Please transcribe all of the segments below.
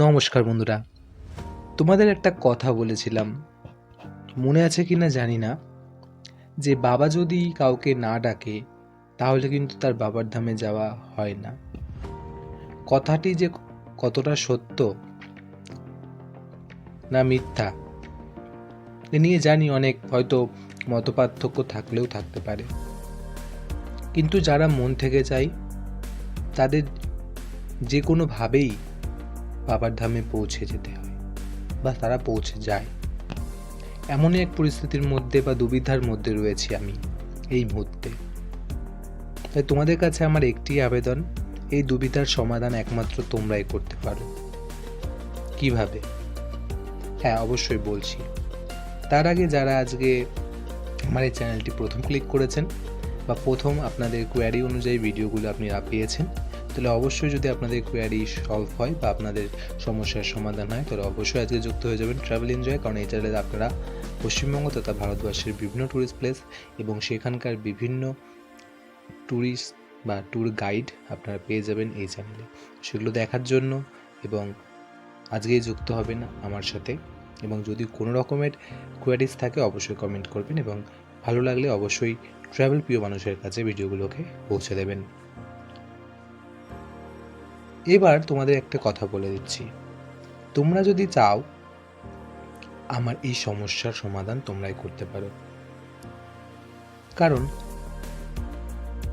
নমস্কার বন্ধুরা। তোমাদের একটা কথা বলেছিলাম। মনে আছে কি না জানি না। যে বাবা যদি কাউকে না ডাকে, তাহলে কিন্তু তার বাবার ধামে যাওয়া হয় না। কথাটি যে কতটা সত্য না মিথ্যা, এ নিয়ে জানি অনেক হয়তো মতপার্থক্য থাকলেও থাকতে পারে। কিন্তু যারা মন থেকে চাই তাদের যে কোনোভাবেই বাবার ধামে পৌঁছে যেতে হয় বা তারা পৌঁছে যায়। এমনই এক পরিস্থিতির মধ্যে বা দুবিধার মধ্যে রয়েছি আমি এই মুহূর্তে। তাই তোমাদের কাছে আমার একটি আবেদন, এই দুবিধার সমাধান একমাত্র তোমরাই করতে পারো। কীভাবে? হ্যাঁ অবশ্যই বলছি। তার আগে যারা আজকে আমার এই চ্যানেলটি প্রথম ক্লিক করেছেন বা প্রথম আপনাদের কোয়ারি অনুযায়ী ভিডিওগুলো আপনি পেয়েছেন তাহলে অবশ্যই যদি আপনাদের কোয়ারি সলভ হয় বা আপনাদের সমস্যার সমাধান হয়, তাহলে অবশ্যই আজকে যুক্ত হয়ে যাবেন ট্রাভেল এনজয় কারণ এই চ্যানেলে আপনারা পশ্চিমবঙ্গ তথা ভারতবর্ষের বিভিন্ন ট্যুরিস্ট প্লেস এবং সেখানকার বিভিন্ন ট্যুরিস্ট বা ট্যুর গাইড আপনারা পেয়ে যাবেন এই চ্যানেলে সেগুলো দেখার জন্য এবং আজকেই যুক্ত হবেন আমার সাথে এবং যদি কোনো রকমের কোয়ারিজ থাকে, অবশ্যই কমেন্ট করবেন এবং ভালো লাগলে অবশ্যই ট্রাভেল প্রিয় মানুষের কাছে ভিডিওগুলোকে পৌঁছে দেবেন। এবার তোমাদের একটা কথা বলে দিচ্ছি। তোমরা যদি চাও, আমার এই সমস্যার সমাধান তোমরাই করতে পারো। কারণ,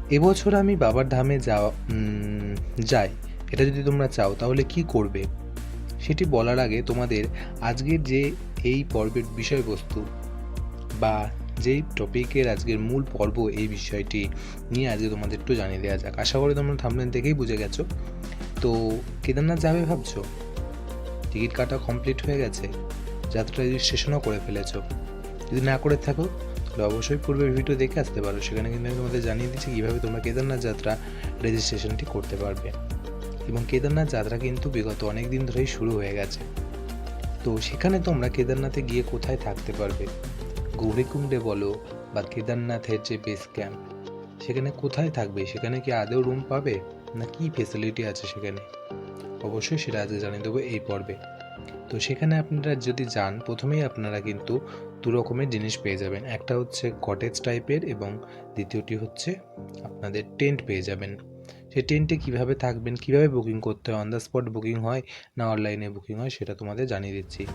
এবছর আমি বাবার ধামে যাওয়া যাই। এটা যদি তোমরা চাও, তাহলে কি করবে? সেটি বলার আগে তোমাদের আজকের যে এই পর্বের বিষয়বস্তু বা যেই টপিকের আজকের মূল পর্ব এই বিষয়টি নিয়ে আজকে তোমাদের একটু জানিয়ে দেওয়া যাক। আশা করি তোমরা থামলেন দেখেই বুঝে গেছো। তো কেদারনাথ যাবে ভাবছ? টিকিট কাটা কমপ্লিট হয়ে গেছে। যাত্রা রেজিস্ট্রেশনও করে ফেলেছ। যদি না করে থাকো, তাহলে অবশ্যই পূর্বের ভিডিও দেখে আসতে পারো। সেখানে কিন্তু আমি তোমাদের জানিয়ে দিচ্ছি কীভাবে তোমরা কেদারনাথ যাত্রা রেজিস্ট্রেশনটি করতে পারবে। এবং কেদারনাথ যাত্রা কিন্তু বিগত অনেক দিন ধরেই শুরু হয়ে গেছে। তো সেখানে তোমরা কেদারনাথে গিয়ে কোথায় থাকতে পারবে? গৌরীকুণ্ডে বলো বা কেদারনাথের যে বেস ক্যাম্প সেখানে কোথায় থাকবে? সেখানে কি আদৌ রুম পাবে? না কি ফেসিলিটি আছে সেখানে? অবশ্যই সেটা আজকে জানিয়ে দেবো এই পর্বে। তো সেখানে আপনারা যদি যান, প্রথমেই আপনারা কিন্তু দু রকমের জিনিস পেয়ে যাবেন। একটা হচ্ছে কটেজ টাইপের এবং দ্বিতীয়টি হচ্ছে আপনাদের টেন্ট পেয়ে যাবেন। সেই টেন্টে কীভাবে থাকবেন, কীভাবে বুকিং করতে হয় অন দ্য স্পট বুকিং হয়, না অনলাইনে বুকিং হয়, সেটা তোমাদের জানিয়ে দিচ্ছি।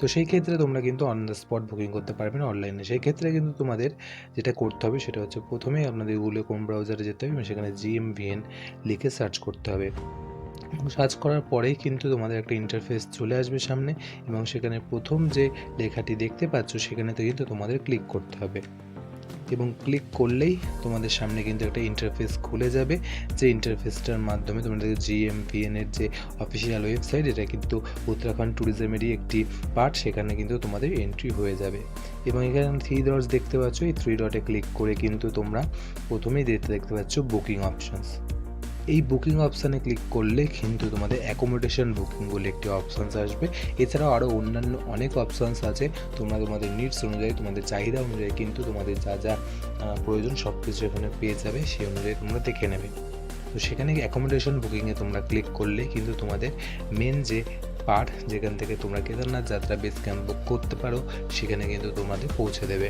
তো সেই ক্ষেত্রে তোমরা কিন্তু অন দ্য স্পট বুকিং করতে পারবে না অনলাইনে সেই ক্ষেত্রে কিন্তু তোমাদের যেটা করতে হবে সেটা হচ্ছে প্রথমেই আপনাদের গুগলে কোন ব্রাউজারে যেতে হবে এবং সেখানে জিএমভিএন লিখে সার্চ করতে হবে। সার্চ করার পরেই কিন্তু তোমাদের একটা ইন্টারফেস চলে আসবে সামনে এবং সেখানে প্রথম যে লেখাটি দেখতে পাচ্ছ সেখানেতে কিন্তু তোমাদের ক্লিক করতে হবে। এবং ক্লিক করলেই তোমাদের সামনে কিন্তু একটা ইন্টারফেস খুলে যাবে। যে ইন্টারফেসটার মাধ্যমে তোমাদের জিএমপিএন এর যে অফিসিয়াল ওয়েবসাইট এটা কিন্তু উত্তরাখণ্ড ট্যুরিজমেরই একটি পার্ট সেখানে কিন্তু তোমাদের এন্ট্রি হয়ে যাবে। এবং এখানে থ্রি ডটস দেখতে পাচ্ছ, এই থ্রি ডটে ক্লিক করে কিন্তু তোমরা প্রথমেই দেখতে দেখতে পাচ্ছ বুকিং অপশনস এই বুকিং অপশানে ক্লিক করলে কিন্তু তোমাদের অ্যাকোমোডেশন বুকিং বলে একটি অপশানস আসবে। এছাড়াও আরও অন্যান্য অনেক অপশানস আছে। তোমরা তোমাদের নিডস অনুযায়ী, তোমাদের চাহিদা অনুযায়ী কিন্তু তোমাদের যা যা প্রয়োজন সব কিছু এখানে পেয়ে যাবে, সেই অনুযায়ী তোমরা দেখে নেবে। তো সেখানে অ্যাকোমোডেশন বুকিংয়ে তোমরা ক্লিক করলে কিন্তু তোমাদের মেন যে পার্ট যেখান থেকে তোমরা কেদারনাথ যাত্রা বেস ক্যাম্প বুক করতে পারো, সেখানে কিন্তু তোমাদের পৌঁছে দেবে।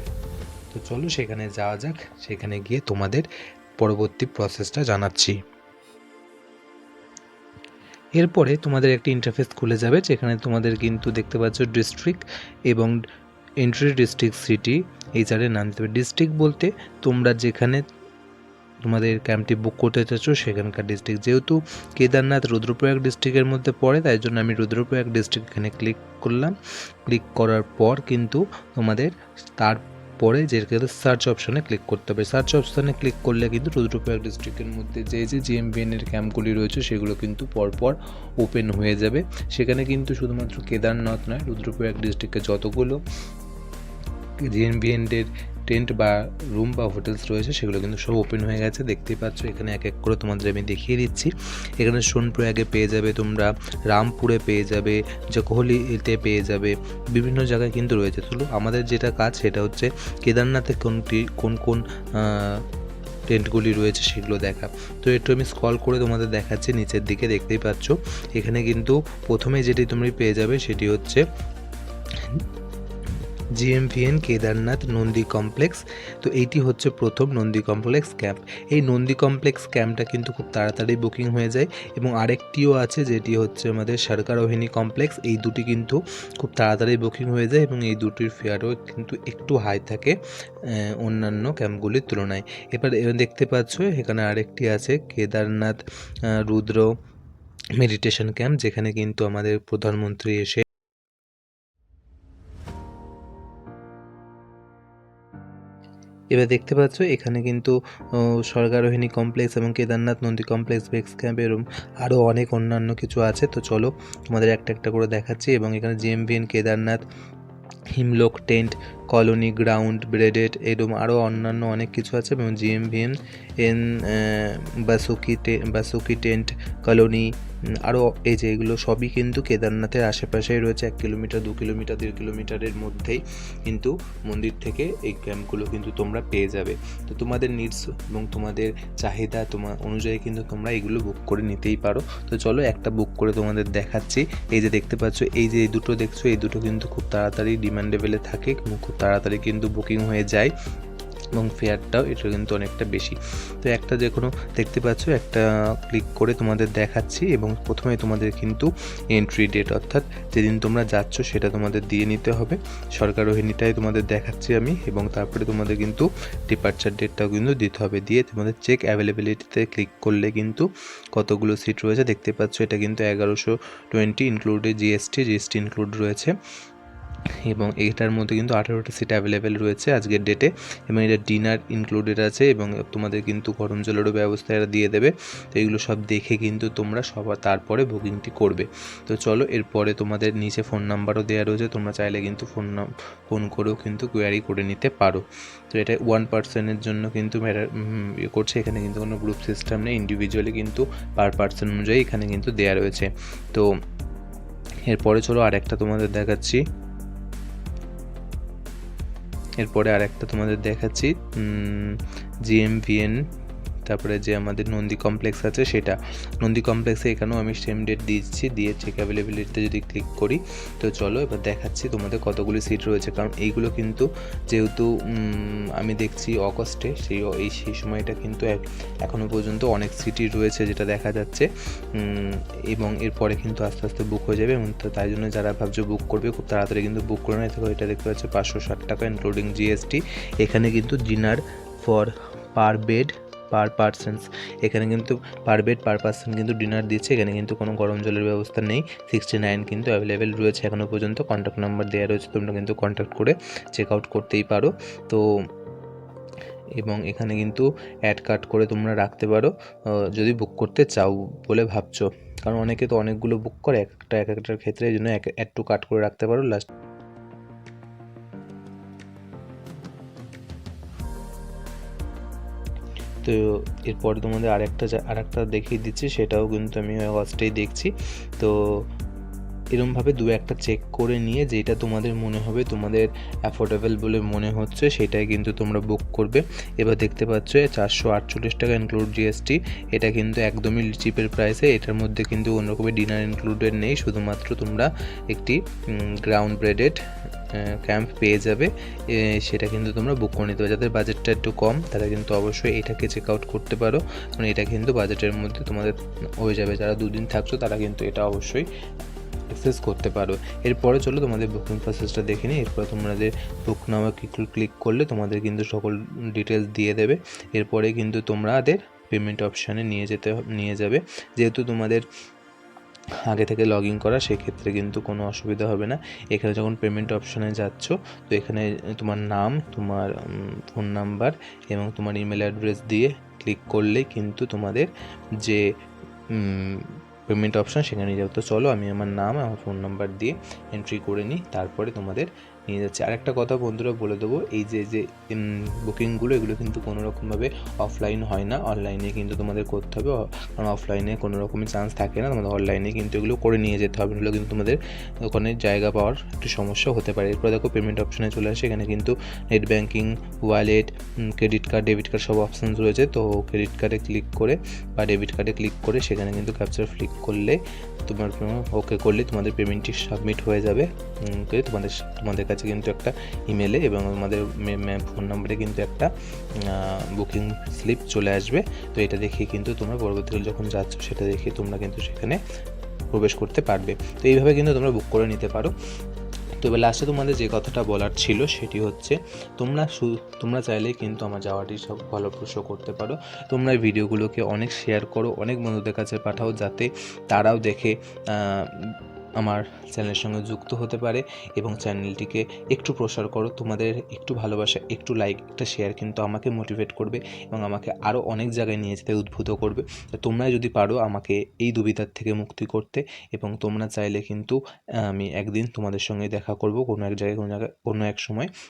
তো চলো সেখানে যাওয়া যাক। সেখানে গিয়ে তোমাদের পরবর্তী প্রসেসটা জানাচ্ছি। এরপরে তোমাদের একটি ইন্টারফেস খুলে যাবে, যেখানে তোমাদের কিন্তু দেখতে পাচ্ছ ডিস্ট্রিক্ট এবং এন্ট্রি ডিস্ট্রিক্ট সিটি এই চারের নাম দিতে হবে। ডিস্ট্রিক্ট বলতে তোমরা যেখানে তোমাদের ক্যাম্পটি বুক করতে চাচ্ছ, সেখানকার ডিস্ট্রিক্ট যেহেতু কেদারনাথ রুদ্রপ্রয়াগ ডিস্ট্রিক্টের মধ্যে পড়ে, তাই জন্য আমি রুদ্রপ্রয়াগ ডিস্ট্রিক্ট এখানে ক্লিক করলাম। ক্লিক করার পর কিন্তু তোমাদের তারপরে যে সার্চ অপশনে ক্লিক করতে হবে। সার্চ অপশনে ক্লিক করলে কিন্তু রুদ্রপ্রয়াগ ডিস্ট্রিক্টের মধ্যে যে যে জিএমবিএন এর ক্যাম্পগুলি রয়েছে, সেগুলো কিন্তু পরপর ওপেন হয়ে যাবে। সেখানে কিন্তু শুধুমাত্র কেদারনাথ নয়, রুদ্রপ্রয়াগ ডিস্ট্রিক্টে যতগুলো জিএনবিএনের টেন্ট বা রুম বা হোটেলস রয়েছে, সেগুলো কিন্তু সব ওপেন হয়ে গেছে। দেখতেই পাচ্ছ, এখানে এক এক করে তোমাদের আমি দেখিয়ে দিচ্ছি। এখানে সোনপ্রয়াগে পেয়ে যাবে তোমরা, রামপুরে পেয়ে যাবে, জকহলিতে পেয়ে যাবে, বিভিন্ন জায়গায় কিন্তু রয়েছে। চলো, আমাদের যেটা কাজ সেটা হচ্ছে কেদারনাথে কোনটি, কোন কোন টেন্টগুলি রয়েছে সেগুলো দেখা। তো একটু আমি স্কল করে তোমাদের দেখাচ্ছি, নিচের দিকে দেখতেই পাচ্ছ। এখানে কিন্তু প্রথমে যেটি তুমি পেয়ে যাবে সেটি হচ্ছে জিএমভিএন কেদারনাথ, নন্দী কমপ্লেক্স। তো এইটি হচ্ছে প্রথম নন্দী কমপ্লেক্স ক্যাম্প। এই নন্দী কমপ্লেক্স ক্যাম্পটা কিন্তু খুব তাড়াতাড়ি বুকিং হয়ে যায় এবং আরেকটিও আছে যেটি হচ্ছে আমাদের সরকার সরকারোহিনী কমপ্লেক্স। এই দুটি কিন্তু খুব তাড়াতাড়ি বুকিং হয়ে যায় এবং এই দুটির ফেয়ারও কিন্তু একটু হাই থাকে অন্যান্য ক্যাম্পগুলির তুলনায়। এবার দেখতে পাচ্ছ, এখানে আরেকটি আছে, কেদারনাথ রুদ্র মেডিটেশন ক্যাম্প, যেখানে কিন্তু আমাদের প্রধানমন্ত্রী এসে এবার দেখতে পাচ্ছ, এখানে কিন্তু স্বর্গারোহিণী কমপ্লেক্স এবং Kedarnath Nandi complex base camp এরম আরও অনেক অন্যান্য কিছু আছে। তো চলো, তোমাদের একটা একটা করে দেখাচ্ছি এবং এখানে GMVN Kedarnath, Himlok tent colony, ground, braided এরকম আরও অন্যান্য অনেক কিছু আছে এবং GMVN N Vasuki Vasuki tent, colony আরও এই যে এগুলো সবই কিন্তু কেদারনাথের আশেপাশেই রয়েছে, এক কিলোমিটার, দু কিলোমিটার, দেড় কিলোমিটারের মধ্যেই কিন্তু মন্দির থেকে এই ক্যাম্পগুলো কিন্তু তোমরা পেয়ে যাবে। তো তোমাদের নিডস এবং তোমাদের চাহিদা তোমার অনুযায়ী কিন্তু তোমরা এগুলো বুক করে নিতেই পারো। তো চলো একটা বুক করে তোমাদের দেখাচ্ছি। এই যে দেখতে পাচ্ছ, এই যে এই দুটো দেখছ, এই দুটো কিন্তু খুব তাড়াতাড়ি ডিমান্ডেবলে থাকে এবং তাড়াতাড়ি কিন্তু বুকিং হয়ে যায় এবং ফেয়ারটাও এটা কিন্তু অনেকটা বেশি। তো একটা যে কোনো দেখতে পাচ্ছ, একটা ক্লিক করে তোমাদের দেখাচ্ছি এবং প্রথমে তোমাদের কিন্তু এন্ট্রি ডেট অর্থাৎ যেদিন তোমরা যাচ্ছ সেটা তোমাদের দিয়ে নিতে হবে। সরকারোহিনীটাই তোমাদের দেখাচ্ছি আমি এবং তারপরে তোমাদের কিন্তু ডিপার্চার ডেটটাও কিন্তু দিতে হবে। দিয়ে তোমাদের চেক অ্যাভেলেবিলিটিতে ক্লিক করলে কিন্তু কতগুলো সিট রয়েছে। দেখতে পাচ্ছ, এটা কিন্তু এগারোশো টোয়েন্টি ইনক্লুডে জিএসটি জিএসটি ইনক্লুড রয়েছে। এবং এটার মধ্যে কিন্তু আঠারোটা সিট অ্যাভেলেবেল রয়েছে আজকের ডেটে এবং এটা ডিনার ইনক্লুডেড আছে এবং তোমাদের কিন্তু গরম জলেরও ব্যবস্থা এরা দিয়ে দেবে। তো এগুলো সব দেখে কিন্তু তোমরা সবার তারপরে বুকিংটি করবে। তো চলো, এরপরে তোমাদের নিচে ফোন নাম্বারও দেওয়া রয়েছে, তোমরা চাইলে কিন্তু ফোন ফোন করেও কিন্তু কোয়ারি করে নিতে পারো। তো এটা ওয়ান পার্সনের জন্য কিন্তু ম্যাটার ইয়ে করছে। এখানে কিন্তু কোনো গ্রুপ সিস্টেম নেই ইন্ডিভিজুয়ালি কিন্তু পার পার্সন অনুযায়ী এখানে কিন্তু দেওয়া রয়েছে। তো এরপরে চলো আরেকটা তোমাদের দেখাচ্ছি। এরপরে আরেকটা তোমাদের দেখাচ্ছি জিএমভিএন তারপরে যে আমাদের নন্দী কমপ্লেক্স আছে সেটা। নন্দী কমপ্লেক্সে এখানেও আমি সেম ডেট দিচ্ছি দিয়ে চেক অ্যাভেলেবিলিটিতে যদি ক্লিক করি, তো চলো এবার দেখাচ্ছি তোমাদের কতগুলি সিট রয়েছে। কারণ এইগুলো কিন্তু যেহেতু আমি দেখছি অগস্টে সেই, এই, সেই সময়টা কিন্তু এক- এখনও পর্যন্ত অনেক সিটি রয়েছে যেটা দেখা যাচ্ছে। এবং এরপরে কিন্তু আস্তে আস্তে বুক হয়ে যাবে এবং তাই জন্য যারা ভাবছ বুক করবে, খুব তাড়াতাড়ি কিন্তু বুক করে নেয় এটা দেখতে পাচ্ছ পাঁচশো ষাট টাকা ইনক্লুডিং জিএসটি এখানে কিন্তু dinner for per bed per persons এখানে কিন্তু পার বেড পার পার্সন কিন্তু ডিনার দিচ্ছে। এখানে কিন্তু কোনো গরম জলের ব্যবস্থা নেই। সিক্সটি নাইন কিন্তু অ্যাভেলেবেল রয়েছে এখনও পর্যন্ত। কন্ট্যাক্ট নাম্বার দেওয়া রয়েছে। তোমরা কিন্তু কন্ট্যাক্ট করে চেক আউট করতেই পারো। তো এবং এখানে কিন্তু অ্যাড কাট করে তোমরা রাখতে পারো। যদি বুক করতে চাও বলে ভাবছ। কারণ অনেকে তো অনেকগুলো বুক করে, এক একটা, এক একটার ক্ষেত্রে এই জন্য এক অ্যাড টু কাট করে রাখতে পারো। লাস্ট তো এরপরে তোমাদের আরেকটা আরেকটা দেখিয়ে দিচ্ছি, সেটাও কিন্তু আমি অগস্টেই দেখছি। তো এরমভাবে দু একটা চেক করে নিয়ে যেটা তোমাদের মনে হবে, তোমাদের অ্যাফোর্ডেবল বলে মনে হচ্ছে, সেটাই কিন্তু তোমরা বুক করবে। এবার দেখতে পাচ্ছ, চারশো আটচল্লিশ টাকা ইনক্লুড জিএসটি এটা কিন্তু একদমই চিপের প্রাইসে এটার মধ্যে কিন্তু কোনো রকমের ডিনার ইনক্লুডেড নেই, শুধুমাত্র তোমরা একটি গ্রাউন্ড ব্রেডেড ক্যাম্প পেয়ে যাবে। সেটা কিন্তু তোমরা বুক করে নিতে পারো। যাদের বাজেটটা একটু কম, তারা কিন্তু অবশ্যই এটাকে চেক আউট করতে পারো। কারণ এটা কিন্তু বাজেটের মধ্যে তোমাদের হয়ে যাবে। যারা দুদিন থাকছো, তারা কিন্তু এটা অবশ্যই অ্যাক্সেস করতে পারো। এরপরে চলো তোমাদের বুকিং প্রসেসটা দেখে নিই। এরপরে তোমাদের বুক নামে ক্লিক করলে তোমাদের কিন্তু সকল ডিটেলস দিয়ে দেবে। এরপরে কিন্তু তোমাদের পেমেন্ট অপশানে নিয়ে যেতে নিয়ে যাবে। যেহেতু তোমাদের আগে থেকে লগ ইন করা, সেক্ষেত্রে কিন্তু কোনো অসুবিধা হবে না। এখানে যখন পেমেন্ট অপশানে যাচ্ছ, তো এখানে তোমার নাম, তোমার ফোন নাম্বার এবং তোমার ইমেল অ্যাড্রেস দিয়ে ক্লিক করলে কিন্তু তোমাদের যে পেমেন্ট অপশান সেখানে যাও তো চলো আমি আমার নাম, আমার ফোন নাম্বার দিয়ে এন্ট্রি করে নিই, তারপরে তোমাদের নিয়ে যাচ্ছে। আরেকটা কথা বন্ধুরা বলে দেবো, এই যে যে বুকিংগুলো এগুলো কিন্তু কোনো রকমভাবে অফলাইন হয় না। অনলাইনে কিন্তু তোমাদের করতে হবে কারণ অফলাইনে কোনো রকমই চান্স থাকে না। তোমাদের অনলাইনে কিন্তু এগুলো করে নিয়ে যেতে হবে, নাহলে কিন্তু তোমাদের ওখানে জায়গা পাওয়ার একটু সমস্যা হতে পারে। এরপর দেখো পেমেন্ট অপশনে চলে আসে, এখানে কিন্তু net banking wallet credit card debit card সব অপশানস রয়েছে। তো ক্রেডিট কার্ডে ক্লিক করে বা ডেবিট কার্ডে ক্লিক করে সেখানে কিন্তু ক্যাপচার ক্লিক করলে তোমার ওকে করলে তোমাদের পেমেন্টটি সাবমিট হয়ে যাবে। তোমাদের তোমাদের কাছে কিন্তু একটা ইমেলে এবং আমাদের ফোন নম্বরে কিন্তু একটা বুকিং স্লিপ চলে আসবে। তো এটা দেখে কিন্তু তোমরা পরবর্তীকালে যখন যাচ্ছ, সেটা দেখে তোমরা কিন্তু সেখানে প্রবেশ করতে পারবে। তো এইভাবে কিন্তু তোমরা বুক করে নিতে পারো। তো এবার লাস্টে তোমাদের যে কথাটা বলার ছিল, সেটি হচ্ছে তোমরা তোমরা চাইলে কিন্তু আমার যাওয়াটি সব ফলপ্রসূ করতে পারো। তোমরা ভিডিওগুলোকে অনেক শেয়ার করো, অনেক বন্ধুদের কাছে পাঠাও, যাতে তারাও দেখে আমার চ্যানেলের সঙ্গে যুক্ত হতে পারে এবং চ্যানেলটিকে একটু প্রসার করো। তোমাদের একটু ভালোবাসা, একটু লাইক একটা শেয়ার কিন্তু আমাকে মোটিভেট করবে এবং আমাকে আরও অনেক জায়গায় নিয়ে যেতে উদ্ভূত করবে। তোমরা যদি পারো আমাকে এই দুবিধার থেকে মুক্তি করতে এবং তোমরা চাইলে কিন্তু আমি একদিন তোমাদের সঙ্গে দেখা করব কোনো এক জায়গায়, কোনো জায়গায়, কোনো এক সময়।